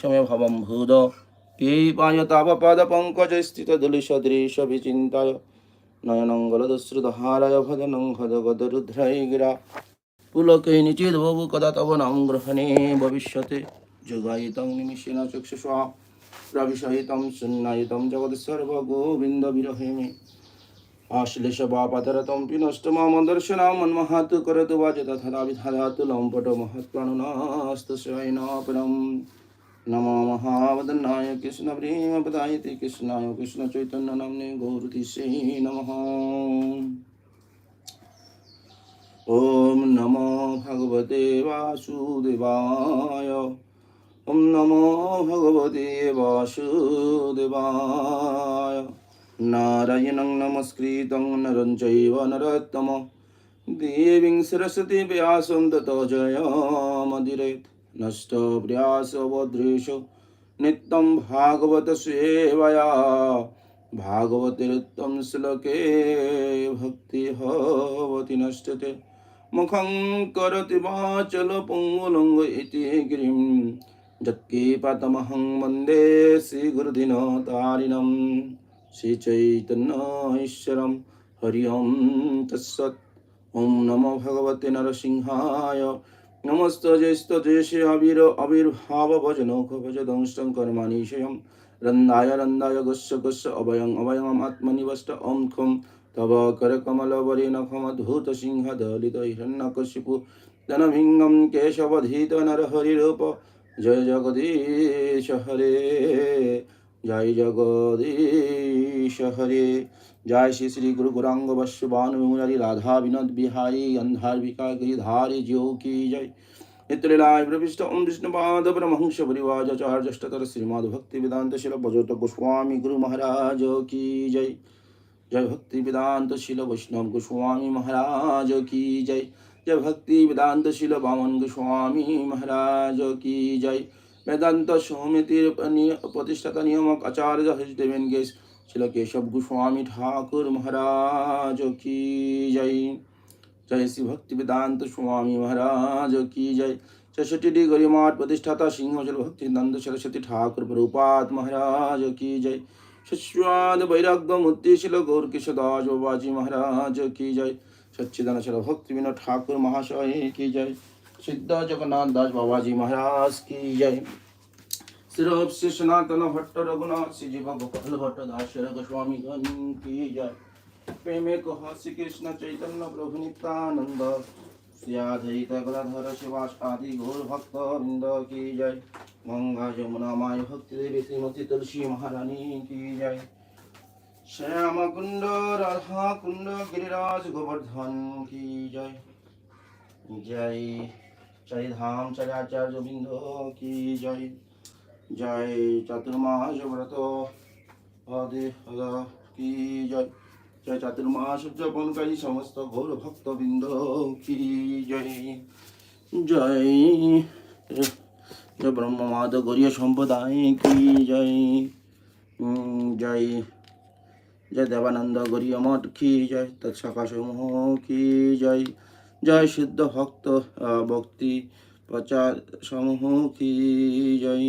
क्षमे भवं भूद पीपाय तावपादपङ्कजस्थितदुलिसदृशविचिन्ताय नयनङ्गलदश्रुतहाराय भजनं भजगदरुध्रै गिरा पुलकै निचिद्भवु कदा तव नाम ग्रहणे भविष्यते जुगायितं निमिषेण चक्षुषा रविसहितं सुन्नायितं जगत्सर्वगोविन्दविरहे मे आश्लेषवापतरतं पिनष्टमां दर्शनां मन्महात् करतु वाच तथा विधातु लम्पटमहत्प्रणुनास्तु शयनापरम् নমো মহাবদনায় কৃষ্ণ প্রেম পদায়তে কৃষ্ণায় কৃষ্ণ চৈতন্য নামনে গৌরতিষে নমঃ ওম নমো ভগবতে বাসুদেবায় ওম নমো ভগবতে বাসুদেবায় নারায়ণং নমস্কৃতং নরঞ্চৈব নরোত্তম দেবীং সরস্বতী ব্যাসম তত জয় মদিরেত नष्टप्रियासवदृशु नित्यं भागवतसेवया भागवतिरुत्तं श्लोके भक्तिहवति नष्टते मुखं करति वाचलपुङ्गुलुङ्ग इति गिरिं यत्कीपतमहं वन्दे श्रीगुरुदिनतारिणं श्रीचैतन्यश्वरं हरि ओं तत्सत् ॐ नमो भगवते नरसिंहाय নমস্ত জয়স্ত জয়সে আবির, আবির্ভাব ভজন ভজদংশং কর্মানিশয়ম রন্দায় রন্দায় গোস্ব গোস্ব অভয়ং অভয়ম আত্মনিবষ্ট ওম খম তব কর কমলবরি নখমধূত সিংহ দলিত হিরণ্যকশিপু ধনভিঙ্গম কেশবধীত নরহরিরূপ জয় জগদীশ হরে, জয় জগদীশ হরে। جائے شری شری گرو گرانگ وش بانوری رادھا ونود بہاری اندھار وکا گری دھاری جیو کی جائے نتلیلائے پرپشت ام وشنپاد برمہنش پریواجاچارجشٹتر شریماد بھکتی ویدانت شیل بجوت گوسوامی گرو مہاراج کی جائے جय भक्ति वेदांत शिल वैष्णव गोस्वामी महाराज की जय। जय भक्ति वेदांत शिल बामन गोस्वामी महाराज की जय। वेदांत सौमितिर प्रतिष्ठाता नियमक आचार्य हरिदेवेन गेश شو گو سوامی ٹاکر مہاراج کی جی جی شی بکتی ویتا مہاراج کی جی گریماٹ پر سنگ جل بند سرستی ٹاکر مہاراج کی جی سچواد برگ میشل گور کےش داس بابا جی مہاراج کی جی سچی دن سر بک ٹھاکر مہاشی کی جی سدا جگناجی مہاراج کی جی सिरोप से सनातन भट्ट रघुनाथ से जीव गोपाल भट्ट दासर गोस्वामी गण की जय प्रेमे कह श्री कृष्ण चैतन्य प्रभु नित्यानंद श्रियाधरित गलाधर शिवाष्टादि घोर भक्त वृंद की जय गंगा यमुना माय भक्ति देवी श्रीमती तुलसी महारानी की जय श्याम कुंड राधा कुंड गिरिराज गोवर्धन की जय जय चरिधाम चराचार्य बिंदो की जय জয় চাতুর্মাস ব্রত কি জয়? জয় চাতুর্মাস উদযাপনকারী সমস্ত ঘোর ভক্তবৃন্দ কি জয়? জয় ব্রহ্মমাদ গরীয় সম্প্রদায় কি জয়? জয় জয় দেবানন্দ গরীয় মঠ কি জয়? তৎসাকাসমূহ কি জয়? জয় সিদ্ধ ভক্ত ভক্তি প্রচার সমূহ কি জয়?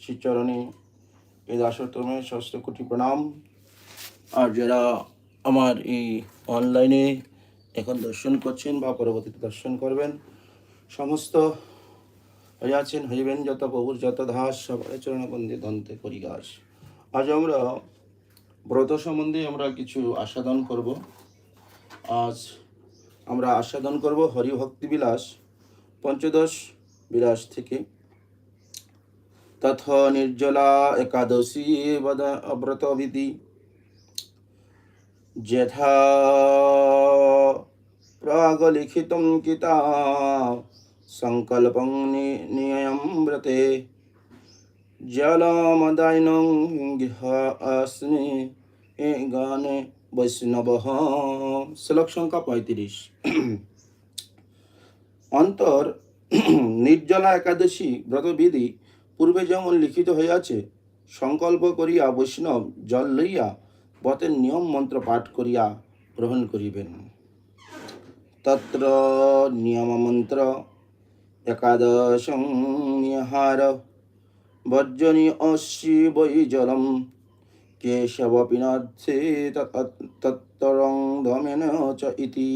শ্রীচরণে এ দাসতমে ষষ্ঠ কোটি প্রণাম। আর যারা আমার এই অনলাইনে এখন দর্শন করছেন বা পরবর্তীতে দর্শন করবেন, সমস্ত হয়ে আছেন হইবেন যত প্রভুর যত ধাস সবাই চরণবন্দে দন্তে পরিগাস আজ আমরা ব্রত সম্বন্ধে আমরা কিছু আস্বাদন করব। আজ আমরা আস্বাদন করব হরিভক্তি বিলাস, পঞ্চদশ বিলাস থেকে। তথ নির্জলা একাদশী বদ অব্রতভিধি যথা প্রাগলিখিত গীতা সংকল্পং নিয়ম ব্রতে জলমদায়ন গৃহাস্মি এ গানে বৈষ্ণব শ্লোক সংখ্যা পঁয়ত্রিশ অন্তর নির্জলা একাদশী ব্রতবিধি পূর্বে যেমন লিখিত হইয়াছে, সংকল্প করিয়া বৈষ্ণব জল লইয়া ব্রতের নিয়ম মন্ত্র পাঠ করিয়া গ্রহণ করিবেন। তত্র নিয়ম মন্ত্র একাদশং নিহার বর্জনী অশ্বি বৈ জলম কেশব পিনাথে তত্তরং ধমেন চ ইতি।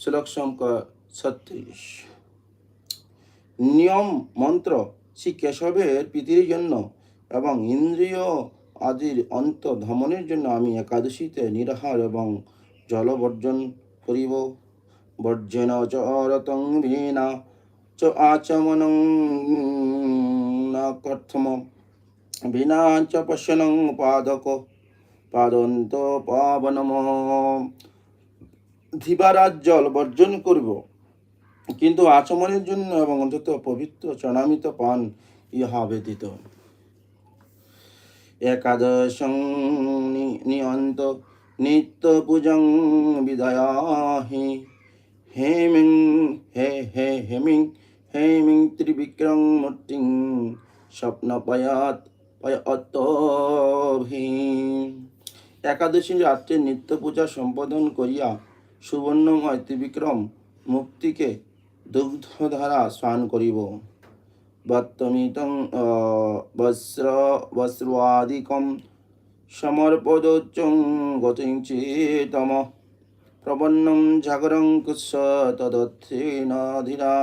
শ্লোক সংখ্যা ছত্রিশ। নিয়ম মন্ত্র শ্রী কেশবের প্রীতির জন্য এবং ইন্দ্রিয় আদির অন্ত ধমনের জন্য আমি একাদশীতে নিরাহার এবং জল বর্জন করিব। বর্জন চ রতং চ আচমনং কথম বিনা চ পাদক পাদন্ত পাবনম। ধিবারাজ জল বর্জন করব। কিন্তু আচমনের জন্য এবং অন্তত পবিত্র চনামিত পান ইহা ব্যতীত। একাদশং নিয়ন্ত নিত্য পূজং বিদয়াহি হেমিং, হে হে, হেমিং হেমিং ত্রিবিক্রম মূর্তিং স্বপ্নপয়াত পয়তভি একাদশী রাত্রে নিত্য পূজা সম্পাদন করিয়া সুবর্ণময় ত্রিবিক্রম মুক্তিকে দুগ্ধধারা স্নান করিব। বত্তমিতং বস্র বস্ত্রাদিকম সমর্পদোচ্চং গতিঞ্চেতম। প্রবন্নম জাগরং কুৎস তদর্থেনাধিরা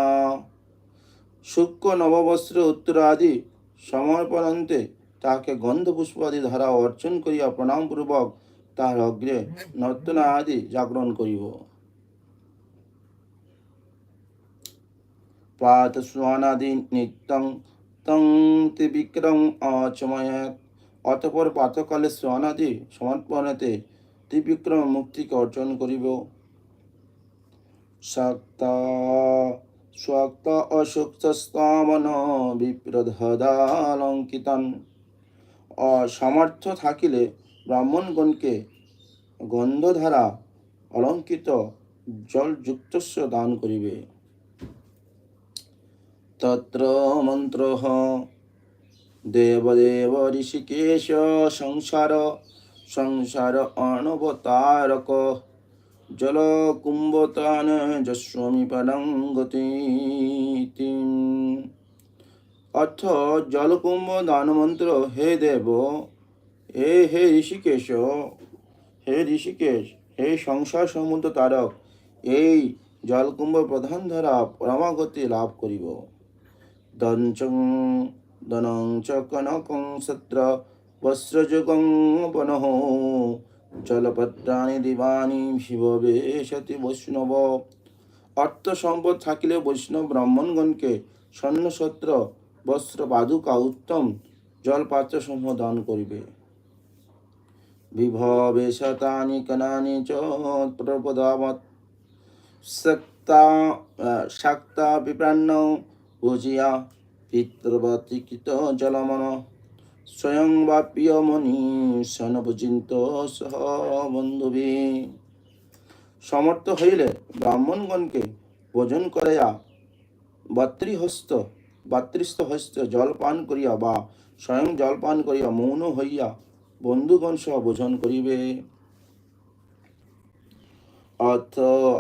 শুক্র নববস্ত্র উত্তরাদি সমর্পণন্তে তাহাকে গন্ধপুষ্পাদি ধারা অর্চন করিয়া প্রণামপূর্বক তাহার অগ্রে নর্তনা আদি জাগরণ করিব। পাত স্নানাদি নিত্যং তং ত্রিবিক্রম আচময়াত অতপর প্রাতকালে স্নানাদি সমর্পণেতে ত্রিবিক্রম মুক্তিকে অর্জন করিব। শাক্তা স্বাক্ত অসুক্তস্তামন বিপ্রধদালঙ্কিতন অসামর্থ্য থাকিলে ব্রাহ্মণগণকে গন্ধধারা অলঙ্কিত জলযুক্তস্য দান করিবে। তত্র মন্ত্র দেবদেব ঋষিকেশ সংসার সংসার অনবতারক জল কুম্ভতান যস্বামী পদং গতি অর্থ জলকুম্ভ দানমন্ত্র হে দেব হে হে ঋষিকেশ হে ঋষিকেশ হে সংসার সমুদ্র তারক এই জলকুম্ভ প্রধান ধারা, পরমাগতি লাভ করিব। দঞ্চং দনং চ কনকং সত্র বস্ত্রযুগং পনহ জলপত্রাণি দিবানি শিব বেশতি বৈষ্ণব। অর্থ সম্পদ থাকিলে বৈষ্ণব ব্রাহ্মণগণকে স্বর্ণসত্র, বস্ত্র পাদুকা উত্তম জলপাত্র সমূহ দান করিবে। বিভবে শতানি কনানি চ প্রপদাবত শক্তা শাক্তা, বিপ্রান্ন ভুজিয়া পিতৃবতিকৃত জলমন স্বয়ং বাপ্য মনি সনভুচিন্ত সহ বন্ধুবি। সমর্থ হইলে ব্রাহ্মণগণকে ভোজন করাইয়া বাতৃহস্ত বাতৃস্থ হস্ত জলপান করিয়া বা স্বয়ং জলপান করিয়া মৌন হইয়া বন্ধুগণ সহ ভোজন করিবে। অর্থ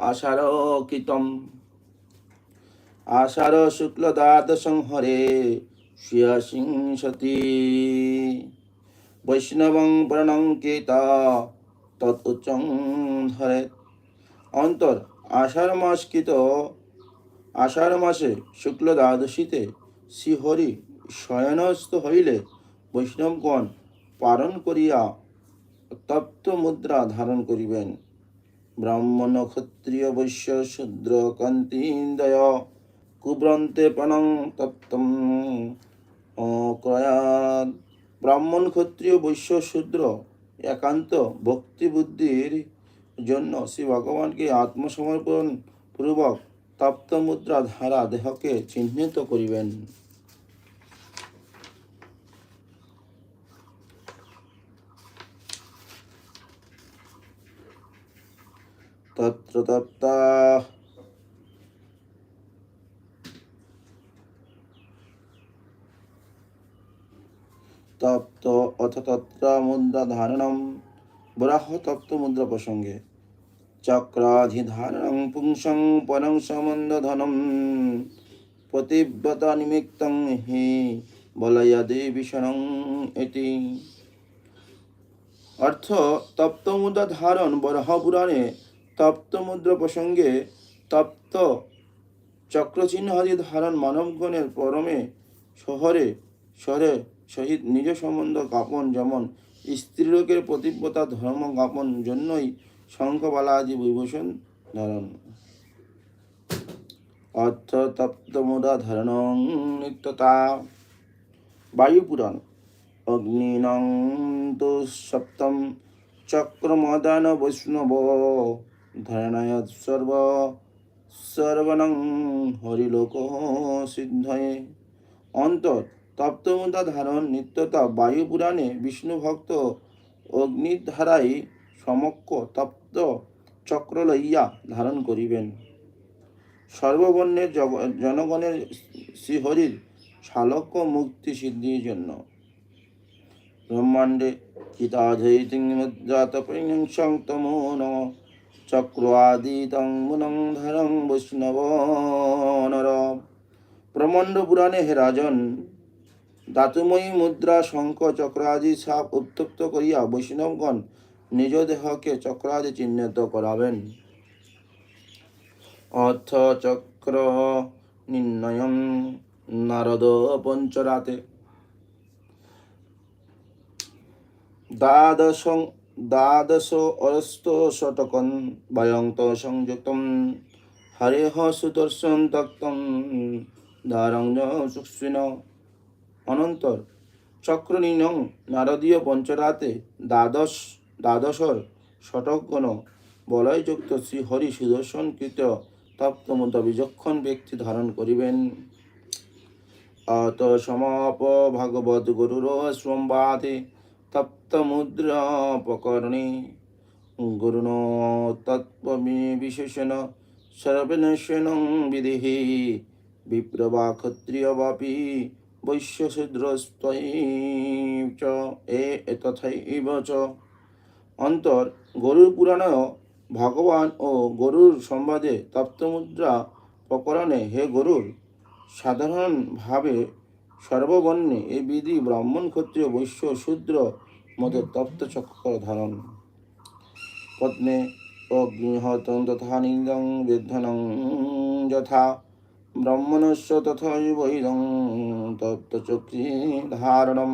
আষাঢ় কীতম আষাঢ় শুক্ল দ্বাদশং হরে শিয়াসিংসতি বৈষ্ণবং প্রণঙ্কিত তৎউচ্চং ধরে। অন্তর, আষাঢ় মাসকৃত আষাঢ় মাসে শুক্ল দ্বাদশীতে শ্রীহরি শয়নস্থ হইলে বৈষ্ণবগণ পালন করিয়া তপ্ত মুদ্রা ধারণ করিবেন। ব্রাহ্মণ ক্ষত্রিয় বৈশ্য শূদ্র কান্তিন্দয়। কুব্রন্তে পণং তপ্তম অক্রয়াত ব্রাহ্মণ ক্ষত্রিয় বৈশ্য শূদ্র একান্ত ভক্তিবুদ্ধির জন্য শ্রী ভগবানকে আত্মসমর্পণ পূর্বক তপ্ত মুদ্রা ধারা দেহকে চিহ্নিত করিবেন। তত্র তপ্তা তপ্ত অথ তত্র মুদ্রা ধারণম বরাহ তপ্ত মুদ্রা প্রসঙ্গে। চক্রাধিধারণং পুংসং পরং সমন্দধনম পতিব্রতা নিমিত্তং হি বলয়াদি ভীষণং এটি। অর্থ, তপ্ত মুদ্রা ধারণ বরাহ পুরাণে তপ্ত মুদ্রা প্রসঙ্গে তপ্ত চক্রচিহ্ন আদি ধারণ মানবগণের পরমে, শহরে শহরে সহিত নিজ সম্বন্ধ জ্ঞাপন যেমন স্ত্রীলোকের প্রতিব্রতা ধর্ম জ্ঞাপন জন্যই শঙ্খবালা আদি বিভূষণ ধারণ। অর্থ ধারণ নিত্যতা। বায়ুপুরাণ। অগ্নিনং তু সপ্তম চক্রমদান বৈষ্ণব ধারণায় সর্ব সর্বনং হরিলোক সিদ্ধয়ে। অন্তর তপ্তমুদা ধারণ, নিত্যতা বায়ু পুরাণে বিষ্ণু ভক্ত অগ্নিধারায় সমক্ষ তপ্ত চক্র লইয়া ধারণ করিবেন। সর্ববর্ণের জনগণের শ্রীহরির শালক্য মুক্তি সিদ্ধির জন্য। ব্রহ্মাণ্ডে চিতাধৈতিমুদ্রাত তমো নম। বৈষ্ণব নর। ব্রহ্মাণ্ড পুরাণে হে রাজন ধাতুময়ী মুদ্রা শঙ্খ চক্রাদি সাপ উত্তপ্ত করিয়া বৈষ্ণবগণ নিজ দেহকে চক্রাদি চিহ্নিত করাবেন। অর্থ চক্র নির্ণয়ং নারদ পঞ্চরাতে। দ্বাদশ দ্বাদশ অস্ত শতকন ভয়ন্ত সংযুক্তম। হরেহ সুদর্শন তক্তম দারং সুক্ষিণ অনন্তর চক্রনীনং নারদীয় পঞ্চরাতে দ্বাদশ দ্বাদশর শতকগণ বলয়যুক্ত শ্রী হরি সুদর্শন কৃত তপ্তমত বিচক্ষণ ব্যক্তি ধারণ করিবেন। অত সমাপ ভাগবত গুরুর সম্বাদে তপ্তমুদ্রাপকরণে গুরুণ তত্ত্বমি বিশেষণ সর্বনশনং বিদেহি বিপ্রবা ক্ষত্রিয় বাপি বৈশ্যশূদ্রস্তৈ চ, এ তথৈব চ। অন্তর, গরুর পুরাণেও ভগবান ও গরুর সম্বাদে তপ্তমুদ্রা প্রকরণে হে গরুর, সাধারণভাবে সর্ববর্ণে এ বিধি ব্রাহ্মণ ক্ষত্রিয় বৈশ্য শূদ্র মধ্যে তপ্ত চক্র ধারণ। পদ্মে অগ্নিহতং তথা নিন্দং বিদ্ধনং যথা ব্রাহ্মণস্য ধারণম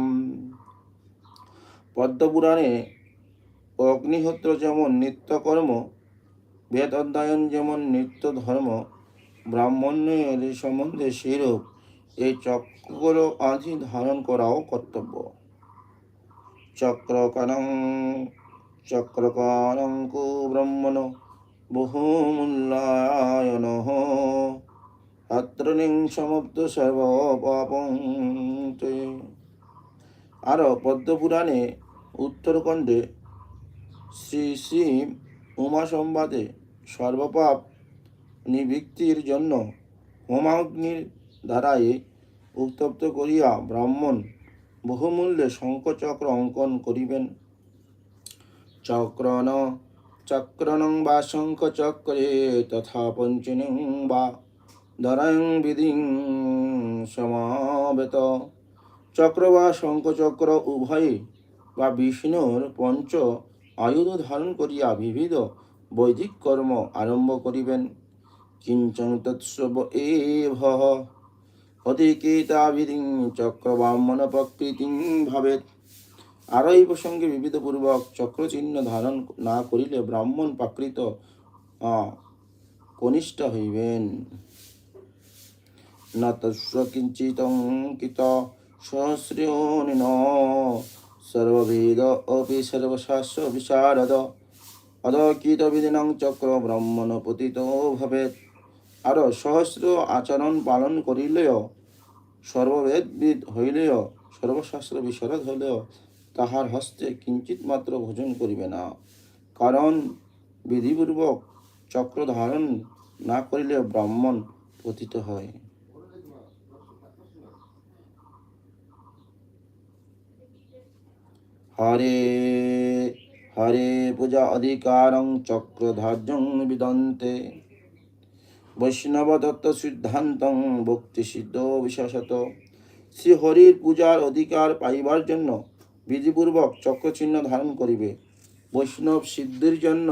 পদ্মপুরাণে অগ্নিহোত্র যেমন নিত্যকর্ম বেদ অধ্যয়ন যেমন নিত্য ধর্ম ব্রাহ্মণের সম্বন্ধে সেরূপ এই চক্র আদি ধারণ করাও কর্তব্য। চক্রকণং চক্রকণং কু ব্রহ্মণ, বহুমূল্যায়ন আত্রনিং সমব্দ সর্বপাপং আরও পদ্মপুরাণে উত্তরখণ্ডে শ্রী শ্রী উমা সংবাদে সর্বপাপ নিবৃত্তির জন্য হোমাগ্নির দ্বারাই উত্তপ্ত করিয়া ব্রাহ্মণ বহুমূল্যে শঙ্খচক্র অঙ্কন করিবেন। চক্রণ, চক্রণং বা শঙ্খচক্রে তথা পঞ্চনিং বা ধরং বিধিং সমাবেত। চক্র বা শঙ্খচক্র উভয়ে বা বিষ্ণুর পঞ্চ আয়ুধ ধারণ করিয়া বিবিধ বৈদিক কর্ম আরম্ভ করিবেন। কিঞ্চন তৎসব এভ। অতিকেতাবিধিং চক্রবামন প্রকৃতিং ভাবেত আরও এই প্রসঙ্গে বিবিধপূর্বক চক্রচিহ্ন ধারণ না করিলে ব্রাহ্মণ প্রাকৃত কনিষ্ঠ হইবেন। ন তস্য কিঞ্চিতঙ্কিত সহস্রীয়নিন সর্ববেদ অপি সর্বশাস্ত্র বিশারদ অদকিত বিধিনং চক্র ব্রাহ্মণ পতিত ভবেত আরও সহস্র আচরণ পালন করিলেও সর্ববেদবিদ হইলেও সর্বশাস্ত্র বিশারদ হইলেও তাহার হস্তে কিঞ্চিত মাত্র ভোজন করিবে না। কারণ বিধিপূর্বক চক্র ধারণ না করিলে ব্রাহ্মণ পতিত হয়। হরে হরে পূজা অধিকারং চক্রধার্যং বিদন্তে বৈষ্ণব দত্ত সিদ্ধান্তং ভক্তি সিদ্ধ বিশেষত শ্রী হরির পূজার অধিকার পাইবার জন্য বিধিপূর্বক চক্রচিহ্ন ধারণ করিবে। বৈষ্ণব সিদ্ধির জন্য,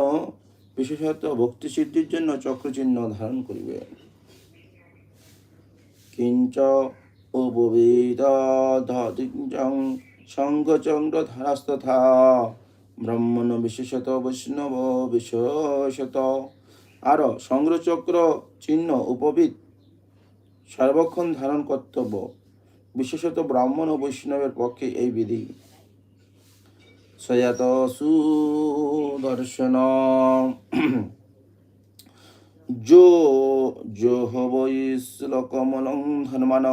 বিশেষত ভক্তি সিদ্ধির জন্য চক্রচিহ্ন ধারণ করিবে। কিঞ্চ উপবেদাধিজং সঙ্গচন্দ্র ধারাস্তথা ব্রাহ্মণ বিশেষত, বৈষ্ণব বিশেষত। আর সংগ্রহচক্র চিহ্ন উপবিদ সর্বক্ষণ ধারণ কর্তব্য। বিশেষত ব্রাহ্মণ ও বৈষ্ণবের পক্ষে এই বিধি। সয়াত সুদর্শন। যো যোহ বৈশ্লকমলং ধর্মান।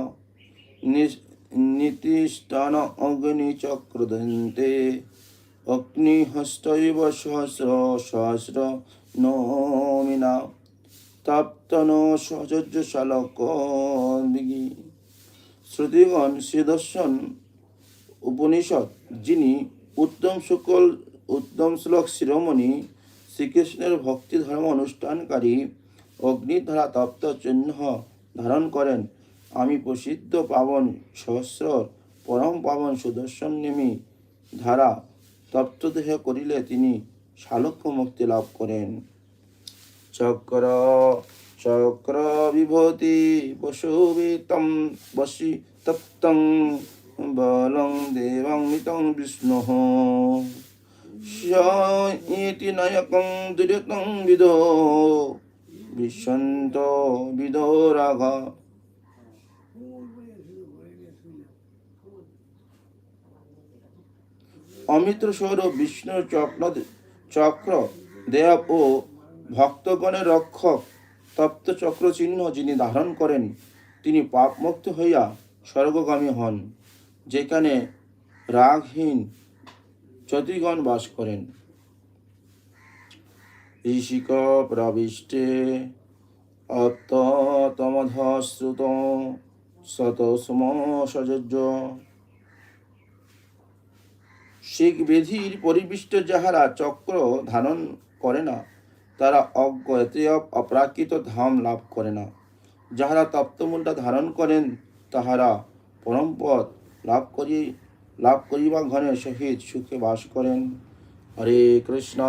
নীতিস্তন অগ্নিচক্রদন্তে অগ্নিহস্তৈব সহস্র সহস্র নমিনা তাপ্তন সহজর্য শালক শ্রুতিগণ শ্রীদর্শন উপনিষদ যিনি উত্তম শুকল উত্তম শ্লোক শিরোমণি শ্রীকৃষ্ণের ভক্তি ধর্ম অনুষ্ঠানকারী অগ্নিধারা তপ্ত চিহ্ন ধারণ করেন। আমি প্রসিদ্ধ পাবন সহস্র পরম পাবন সুদর্শন নেমি ধারা তপ্ত দেহ করিলে তিনি শালক্য মুক্তি লাভ করেন। চক্র চক্র বিভূতি বসুবিতম বসি তপ্তং বলং দেবং মিতং বিষ্ণু। ইতি নায়কং দুরিতং বিদো। বিশ্বন্ত বিদো রাঘ অমিত্র সৌর বিষ্ণুর চক্র চক্র দেব ও ভক্তগণের রক্ষক তপ্ত চক্র চিহ্ন যিনি ধারণ করেন, তিনি পাপমুক্ত হইয়া স্বর্গগামী হন, যেখানে রাগহীন যতিগণ বাস করেন। ঋষিক প্রবিষ্টে অত্যতমধশ্রুত শত সম শিখ বিধির পরিবিষ্ট যাহারা চক্র ধারণ করে না, তারা অজ্ঞ অপ্রাকৃত ধাম লাভ করে না। যাহারা তপ্তমূলটা ধারণ করেন, তাহারা পরমপদ লাভ করি, লাভ করিবা ঘনের সহিত সুখে বাস করেন। হরে কৃষ্ণ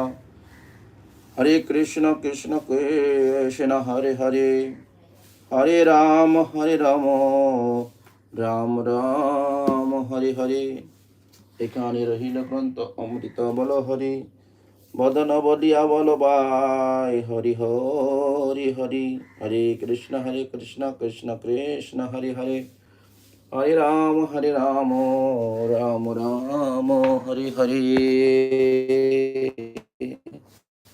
হরে কৃষ্ণ কৃষ্ণ কৃষ্ণ, হরে হরে। হরে রাম হরে রাম রাম রাম, হরে হরে। এখানে রহিল গ্রন্থ অমৃত বল হরি বদন বলিয়া বল বাই হরি হরি হরি হরে কৃষ্ণ হরে কৃষ্ণ কৃষ্ণ কৃষ্ণ হরে হরে। হরে রাম হরে রাম রাম রাম হরে হরে।